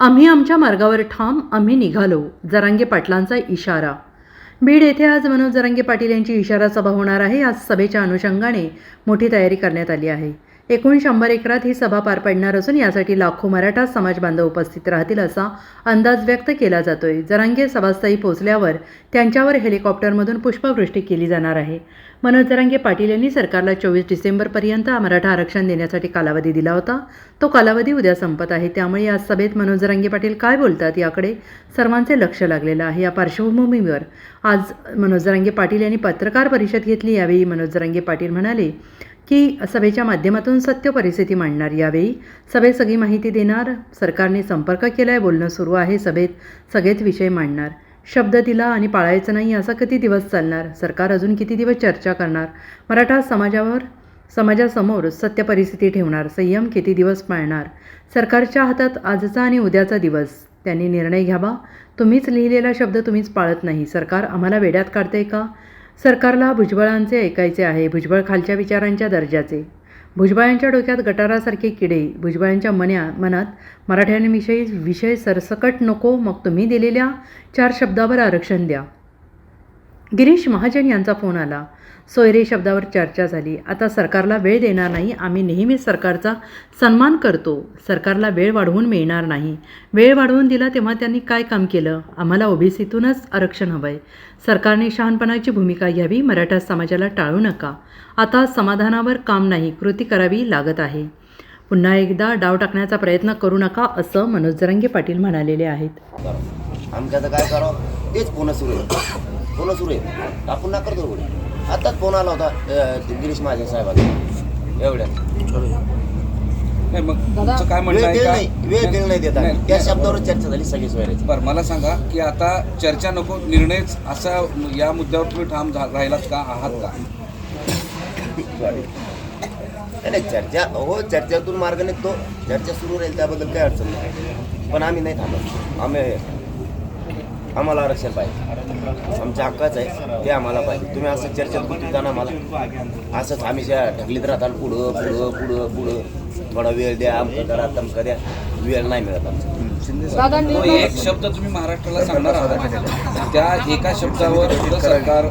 आम्ही आमच्या मार्गावर ठाम आम्ही निघालो जरांगे पाटलांचा इशारा. बीड येथे आज मनोज जरांगे पाटील यांची इशारा सभा होणार आहे. आज सभेच्या अनुषंगाने मोठी तयारी करण्यात आली आहे. एकूण शंभर एकरात ही सभा पार पडणार असून यासाठी लाखो मराठा समाज बांधव उपस्थित राहतील असा अंदाज व्यक्त केला जातोय. जरांगे सभास्थळी पोहोचल्यावर त्यांच्यावर हेलिकॉप्टरमधून पुष्पवृष्टी केली जाणार आहे. मनोज जरांगे पाटील यांनी सरकारला चोवीस डिसेंबरपर्यंत मराठा आरक्षण देण्यासाठी कालावधी दिला होता. तो कालावधी उद्या संपत आहे. त्यामुळे या सभेत मनोज जरांगे पाटील काय बोलतात याकडे सर्वांचे लक्ष लागलेलं आहे. या पार्श्वभूमीवर आज मनोज जरांगे पाटील यांनी पत्रकार परिषद घेतली. यावेळी मनोज जरांगे पाटील म्हणाले की सभेच्या माध्यमातून सत्य परिस्थिती मांडणार यावेळी सभेत सगळी माहिती देणार सरकारने संपर्क केला आहे बोलणं सुरू आहे सभेत सगळेच विषय मांडणार. शब्द दिला आणि पाळायचं नाही असा किती दिवस चालणार? सरकार अजून किती दिवस चर्चा करणार? मराठा समाजावर समाजासमोर सत्य परिस्थिती ठेवणार संयम किती दिवस पाळणार? सरकारच्या हातात आजचा आणि उद्याचा दिवस त्यांनी निर्णय घ्यावा. तुम्हीच लिहिलेला शब्द तुम्हीच पाळत नाही. सरकार आम्हाला वेड्यात काढते का? सरकारला भुजबळांचे ऐकायचे आहे भुजबळ खालच्या विचारांच्या दर्जाचे. भुजबळांच्या डोक्यात गटारासारखे किडे भुजबळांच्या मन्या मनात मराठ्यांविषयी विषय सरसकट नको मग तुम्ही दिलेल्या चार शब्दावर आरक्षण द्या. गिरीश महाजन यांचा फोन आला. सोयरे शब्दावर चर्चा झाली. आता सरकारला वेळ देणार नाही. आम्ही नेहमीच सरकारचा सन्मान करतो. सरकारला वेळ वाढवून मिळणार नाही. वेळ वाढवून दिला तेव्हा त्यांनी काय काम केलं? आम्हाला ओबीसीतूनच आरक्षण हवं आहे सरकारने शहाणपणाची भूमिका घ्यावी मराठा समाजाला टाळू नका. आता समाधानावर काम नाही कृती करावी लागत आहे. पुन्हा एकदा डाव टाकण्याचा प्रयत्न करू नका असं मनोज जरंगे पाटील म्हणालेले आहेत. आमच्याचं काय करावं? तेच फोन सुरू आहे. फोन सुरू आहे. आपण ना करतो एवढे. आताच फोन आला होता गिरीश महाजन साहेबांचा. एवढ्या नाही मग तुमचं काय म्हणणं आहे दिल का? नाही. वेळ दिल नाही देता. त्या. शब्दावर चर्चा झाली सगळी सोयऱ्याची बरं मला सांगा की आता चर्चा नको निर्णयच असा या मुद्द्यावर तुम्ही ठाम झा- राहिलात का? आहात का? नाही नाही, चर्चा हो चर्चेतून मार्ग निघतो. चर्चा सुरू राहील त्याबद्दल काही अडचण नाही. पण आम्ही नाही थांबत. आम्ही आम्हाला आरक्षण पाहिजे. आमच्या हक्काचं आहे ते आम्हाला पाहिजे. तुम्ही असं चर्चेत गुंतवताना आम्हाला असंच आम्ही ज्या ढकलीत राहताल पुढं पुढं पुढं पुढं. थोडा वेळ द्या आमकं करा तमकं द्या. वेळ नाही मिळत आमचा. तो एक शब्द तुम्ही महाराष्ट्राला सांगणार आहात? त्या एका शब्दावर सुद्धा सरकार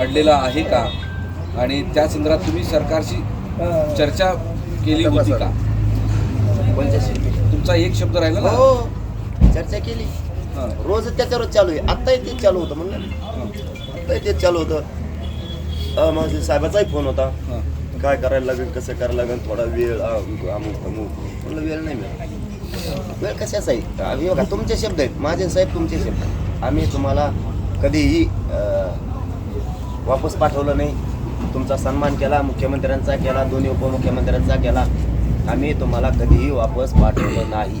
अडलेलं आहे का? आणि त्या संदर्भात तुम्ही सरकारशी चर्चा केली होती का? तुमचा एक शब्द राहिला ना? हो. चर्चा केली. रोज त्याच्यावर चालू आहे. आत्ताही तेच चालू होतं म्हणलं. आत्ताही तेच चालू होतं. माझ्या साहेबाचाही फोन होता. काय करायला लागेल कसं करायला लागेल थोडा वेळ अमुक अमुक. म्हणलं वेळ नाही मिळत. वेळ कशा आहे? आम्ही बघा तुमचे शब्द आहेत. माझे साहेब तुमचे शब्द आहेत. आम्ही तुम्हाला कधीही वापस पाठवलं नाही. तुमचा सन्मान केला मुख्यमंत्र्यांचा केला दोन्ही उपमुख्यमंत्र्यांचा केला. आम्ही तुम्हाला कधीही वापस पाठवलं नाही.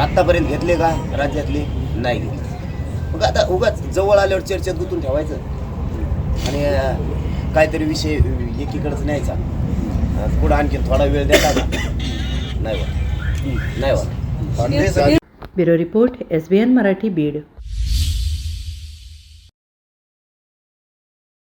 आत्तापर्यंत घेतले का? राज्यातले? नाही घेतले. मग आता उगाच जवळ आल्यावर चर्चेत गुंतून ठेवायचं. आणि काहीतरी विषय एकीकडंच न्यायचा. पुढं आणखी थोडा वेळ द्यायचा का नाही होत नाही होत bureau report S B N Marathi Beed.